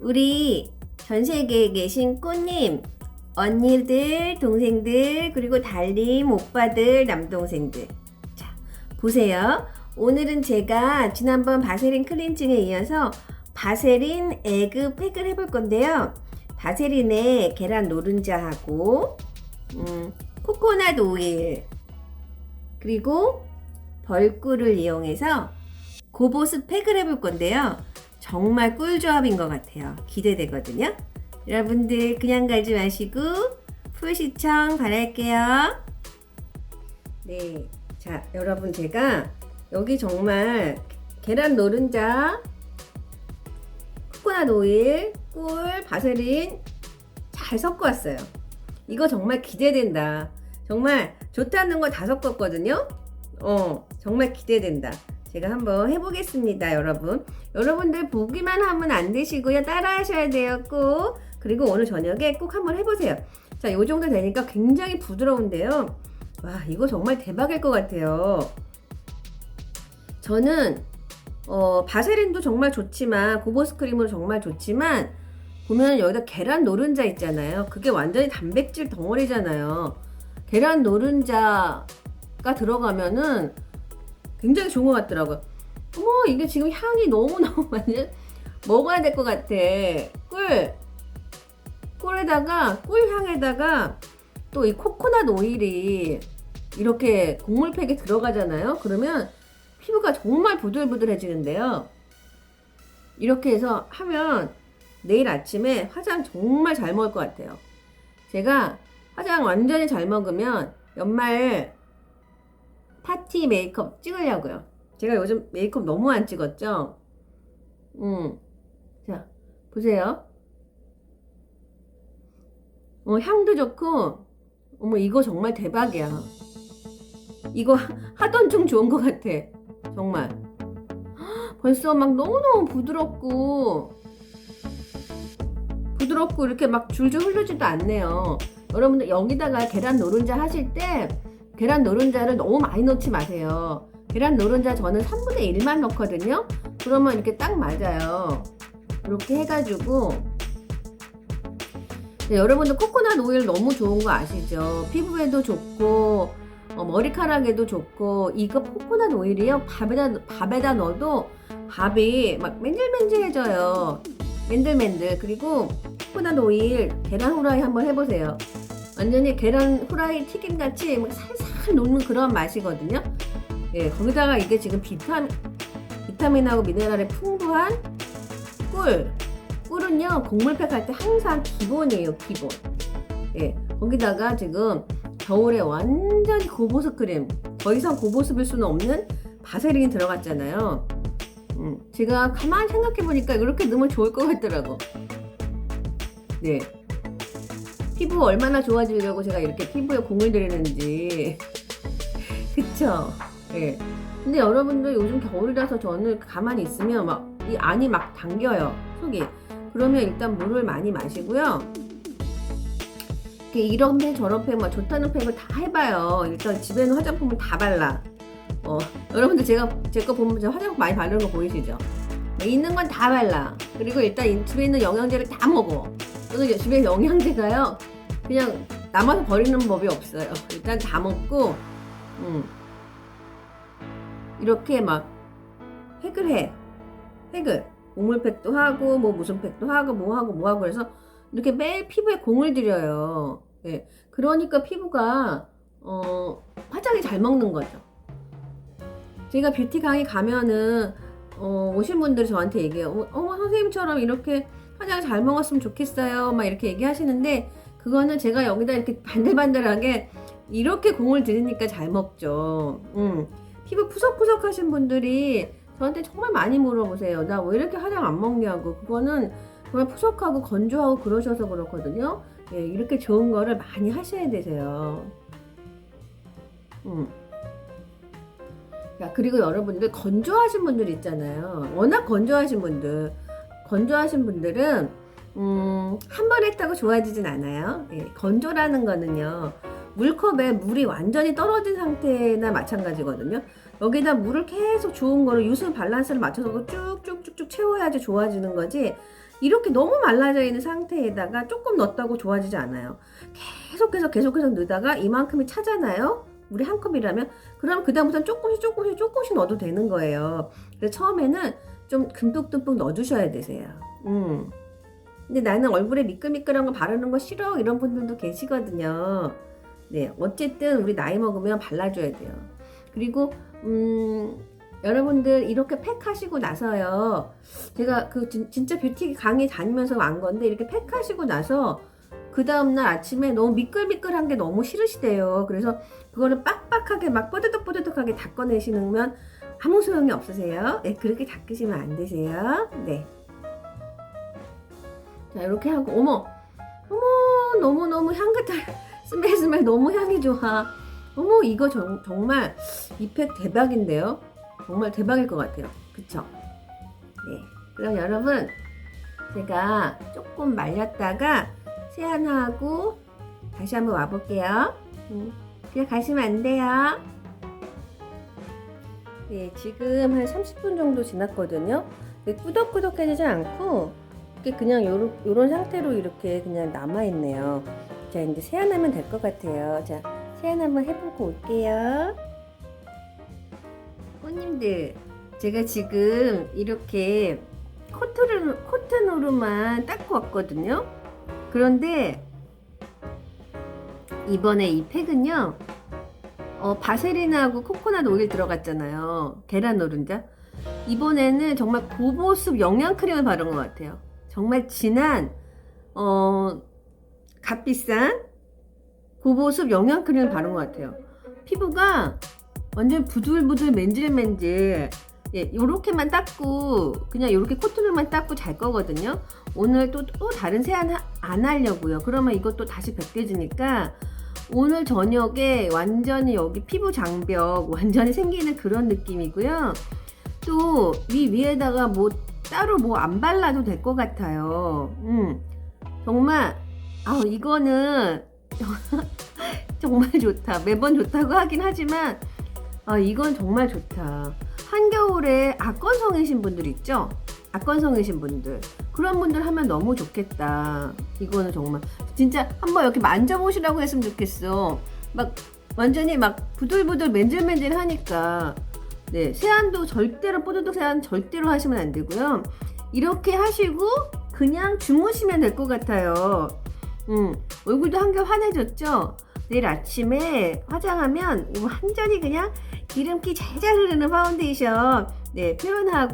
우리 전 세계에 계신 꽃님, 언니들, 동생들, 그리고 달님, 오빠들, 남동생들. 자, 보세요. 오늘은 제가 지난번 바세린 클렌징에 이어서 바세린 에그 팩을 해볼 건데요. 바세린에 계란 노른자하고, 음, 코코넛 오일, 그리고 벌꿀을 이용해서 고보스 팩을 해볼 건데요. 정말 꿀조합인 것 같아요. 기대되거든요. 여러분들 그냥 가지 마시고 풀 시청 바랄게요. 네, 자 여러분 제가 여기 정말 계란 노른자, 코코넛 오일, 꿀, 바세린 잘 섞어왔어요. 이거 정말 기대된다. 정말 좋다는 거 다 섞었거든요. 어, 정말 기대된다. 제가 한번 해보겠습니다, 여러분. 여러분들 보기만 하면 안 되시고요. 따라 하셔야 돼요, 꼭. 그리고 오늘 저녁에 꼭 한번 해보세요. 자, 요 정도 되니까 굉장히 부드러운데요. 와, 이거 정말 대박일 것 같아요. 저는, 어, 바세린도 정말 좋지만, 고보스 크림으로 정말 좋지만, 보면 여기다 계란 노른자 있잖아요. 그게 완전히 단백질 덩어리잖아요. 계란 노른자가 들어가면은 굉장히 좋은 것 같더라고요. 어머, 이게 지금 향이 너무너무 완전 먹어야 될 것 같아. 꿀. 꿀에다가, 꿀향에다가 또 이 코코넛 오일이 이렇게 곡물팩에 들어가잖아요. 그러면 피부가 정말 부들부들해지는데요. 이렇게 해서 하면 내일 아침에 화장 정말 잘 먹을 것 같아요. 제가 화장 완전히 잘 먹으면 연말 파티 메이크업 찍으려고요. 제가 요즘 메이크업 너무 안 찍었죠? 음. 자, 보세요. 어, 향도 좋고, 어머, 이거 정말 대박이야. 이거 하- 하던 중 좋은 것 같아. 정말. 헉, 벌써 막 너무너무 부드럽고, 부드럽고 이렇게 막 줄줄 흐르지도 않네요. 여러분들 여기다가 계란 노른자 하실 때 계란 노른자를 너무 많이 넣지 마세요. 계란 노른자 저는 3분의 1만 넣거든요. 그러면 이렇게 딱 맞아요. 이렇게 해가지고 네, 여러분들 코코넛 오일 너무 좋은 거 아시죠? 피부에도 좋고 어, 머리카락에도 좋고 이거 코코넛 오일이요 밥에다 밥에다 넣어도 밥이 막 맨질맨질해져요. 맨들맨들 그리고 코코넛 오일 계란 후라이 한번 해보세요. 완전히 계란 후라이 튀김 같이 막 살살 녹는 그런 맛이거든요. 예, 거기다가 이게 지금 비타민 비타민하고 미네랄이 풍부한 꿀. 꿀은요 곡물팩 할 때 항상 기본이에요 기본. 예, 거기다가 지금 겨울에 완전히 고보습 크림 더 이상 고보습일 수는 없는 바세린이 들어갔잖아요. 음, 제가 가만히 생각해 보니까 이렇게 넣으면 좋을 것 같더라고. 네. 피부 얼마나 좋아지려고 제가 이렇게 피부에 공을 들이는지. 그쵸? 예. 근데 여러분들 요즘 겨울이라서 저는 가만히 있으면 막 이 안이 막 당겨요. 속이. 그러면 일단 물을 많이 마시고요. 이렇게 이런 팩 저런 팩막 좋다는 팩을 다 해봐요. 일단 집에는 화장품을 다 발라. 어, 여러분들 제가 제 거 보면 저 화장품 많이 바르는 거 보이시죠? 뭐 있는 건 다 발라. 그리고 일단 이- 집에 있는 영양제를 다 먹어. 저는 집에 영양제가요. 그냥 남아서 버리는 법이 없어요. 일단 다 먹고, 음. 이렇게 막 팩을 해. 팩을. 곡물팩도 하고, 뭐 무슨 팩도 하고, 뭐 하고, 뭐 하고 그래서 이렇게 매일 피부에 공을 들여요. 예. 그러니까 피부가, 어, 화장이 잘 먹는 거죠. 제가 뷰티 강의 가면은, 어, 오신 분들이 저한테 얘기해요. 어, 어머, 선생님처럼 이렇게 화장 잘 먹었으면 좋겠어요. 막 이렇게 얘기하시는데, 그거는 제가 여기다 이렇게 반들반들하게 이렇게 공을 들이니까 잘 먹죠. 음. 피부 푸석푸석 하신 분들이 저한테 정말 많이 물어보세요. 나 왜 이렇게 화장 안 먹냐고. 그거는 정말 푸석하고 건조하고 그러셔서 그렇거든요. 예, 이렇게 좋은 거를 많이 하셔야 되세요. 음. 야, 그리고 여러분들 건조하신 분들 있잖아요. 워낙 건조하신 분들. 건조하신 분들은 음, 한 번 했다고 좋아지진 않아요. 예, 건조라는 거는요. 물컵에 물이 완전히 떨어진 상태나 마찬가지거든요. 여기다 물을 계속 좋은 거를 유수 밸런스를 맞춰서 쭉쭉쭉쭉 채워야지 좋아지는 거지. 이렇게 너무 말라져 있는 상태에다가 조금 넣었다고 좋아지지 않아요. 계속해서 계속해서 넣다가 이만큼이 차잖아요. 물이 한 컵이라면 그럼 그다음부터는 조금씩 조금씩 조금씩 넣어도 되는 거예요. 그래서 처음에는 좀 듬뿍듬뿍 넣어주셔야 되세요. 음. 근데 나는 얼굴에 미끌미끌한 거 바르는 거 싫어 이런 분들도 계시거든요. 네, 어쨌든 우리 나이 먹으면 발라줘야 돼요. 그리고 음, 여러분들 이렇게 팩 하시고 나서요. 제가 그 진, 진짜 뷰티 강의 다니면서 안 건데 이렇게 팩 하시고 나서 그 다음날 아침에 너무 미끌미끌한 게 너무 싫으시대요. 그래서 그거를 빡빡하게 막 뽀드득뽀드득하게 닦아내시면 아무 소용이 없으세요. 네, 그렇게 닦으시면 안 되세요. 네. 자, 이렇게 하고, 어머, 어머, 너무너무 향긋한, 스멜스멜 너무 향이 좋아. 어머, 이거 정, 정말 이펙 대박인데요? 정말 대박일 것 같아요. 그쵸? 네. 그럼 여러분, 제가 조금 말렸다가 세안하고 다시 한번 와볼게요. 음, 그냥 가시면 안 돼요. 네, 지금 한 30분 정도 지났거든요. 꾸덕꾸덕해지지 않고 이렇게 그냥 요런, 상태로 이렇게 그냥 남아있네요. 자, 이제 세안하면 될 것 같아요. 자, 세안 한번 해보고 올게요. 꽃님들, 제가 지금 이렇게 코트를, 코트노루만 닦고 왔거든요. 그런데 이번에 이 팩은요, 어, 바세린하고 코코넛 오일 들어갔잖아요. 계란 노른자. 이번에는 정말 고보습 영양 크림을 바른 것 같아요. 정말 진한, 어, 값비싼 고보습 영양 크림을 바른 것 같아요. 피부가 완전 부들부들 맨질맨질. 예, 요렇게만 닦고, 그냥 요렇게 코트를만 닦고 잘 거거든요. 오늘 또, 또 다른 세안 하- 안 하려고요. 그러면 이것도 다시 벗겨지니까, 오늘 저녁에 완전히 여기 피부 장벽 완전히 생기는 그런 느낌이고요. 또 위 위에다가 뭐 따로 뭐 안 발라도 될 것 같아요. 음, 정말 아 이거는 정말 좋다. 매번 좋다고 하긴 하지만 아 이건 정말 좋다. 한겨울에 악건성이신 분들 있죠? 악건성이신 분들 그런 분들 하면 너무 좋겠다. 이거는 정말 진짜 한번 이렇게 만져보시라고 했으면 좋겠어. 막 완전히 막 부들부들 맨질맨질 하니까 네 세안도 절대로 뽀드득 세안 절대로 하시면 안 되고요. 이렇게 하시고 그냥 주무시면 될 것 같아요. 음 얼굴도 한결 환해졌죠. 내일 아침에 화장하면 완전히 그냥 기름기 잘잘 흐르는 파운데이션 네 표현할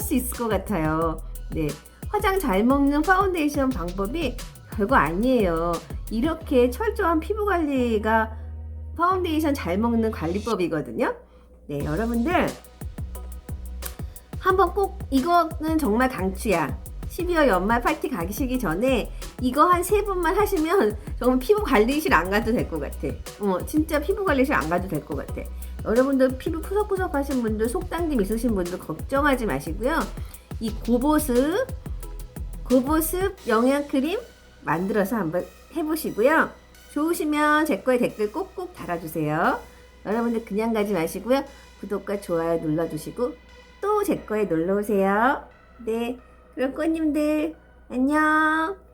수 있을 것 같아요. 네 화장 잘 먹는 파운데이션 방법이 별거 아니에요. 이렇게 철저한 피부 관리가 파운데이션 잘 먹는 관리법이거든요. 네, 여러분들 한번 꼭 이거는 정말 강추야. 12월 연말 파티 가시기 전에 이거 한 세 번만 하시면 정말 피부 관리실 안 가도 될 것 같아. 어, 진짜 피부 관리실 안 가도 될 것 같아. 여러분들 피부 푸석푸석 하신 분들, 속당김 있으신 분들 걱정하지 마시고요. 이 고보습, 고보습 영양크림 만들어서 한번 해보시고요. 좋으시면 제 거에 댓글 꼭꼭 달아주세요. 여러분들 그냥 가지 마시고요. 구독과 좋아요 눌러주시고 또 제 거에 놀러오세요. 네, 그럼 꽃님들 안녕.